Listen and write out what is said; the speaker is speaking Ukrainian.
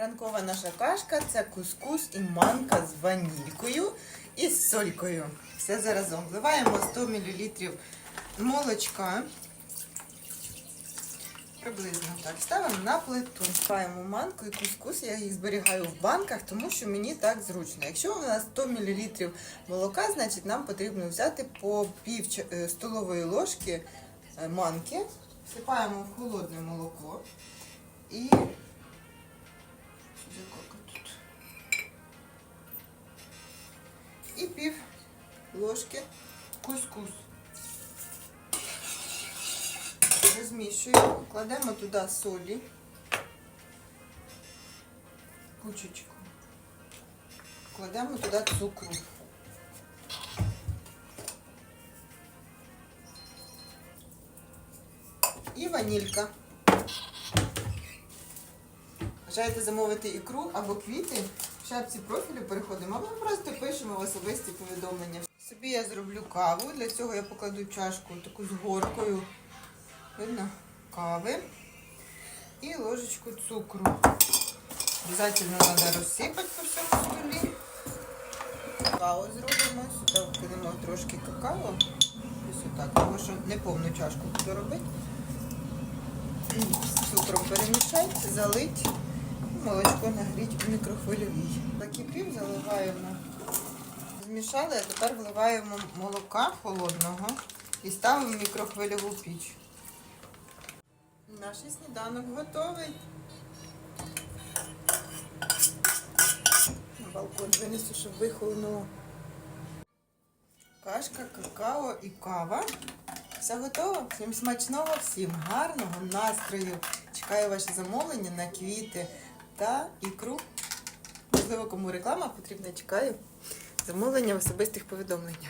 Ранкова наша кашка це кускус і манка з ванількою і з солькою. Все заразом. Вливаємо 100 мл молочка. Приблизно так. Ставимо на плиту. Вливаємо манку і кускус. Я їх зберігаю в банках, тому що мені так зручно. Якщо у нас 100 мл молока, значить нам потрібно взяти по пів е, столової ложки е, манки, всипаємо в холодне молоко і Сюди кока тут. І пів ложки кускус. Розмішуємо, кладемо туди солі, кучечку. Кладемо туди цукру. І ванілька. Бажаєте замовити ікру або квіти? В шапці профілю переходимо, або просто пишемо особисті повідомлення. Собі я зроблю каву. Для цього я покладу чашку таку з горкою. Видно? Кави і ложечку цукру. Обязательно треба розсипати по всьому столі. Какао зробимо. Сюди вкинемо трошки какао. Ось отак, тому що не повну чашку буду робити. Цукром перемішати, залить. Молочко нагріть у мікрохвильовій. Закипів, заливаємо. Змішали, а тепер вливаємо молока холодного і ставимо мікрохвильову піч. Наш сніданок готовий. На балкон винесу, щоб вихолонуло. Кашка, какао і кава. Все готово. Всім смачного, всім гарного настрою. Чекаю ваші замовлення на квіти та ікру. Можливо, кому реклама потрібна, чекаю. Замовлення в особистих повідомленнях.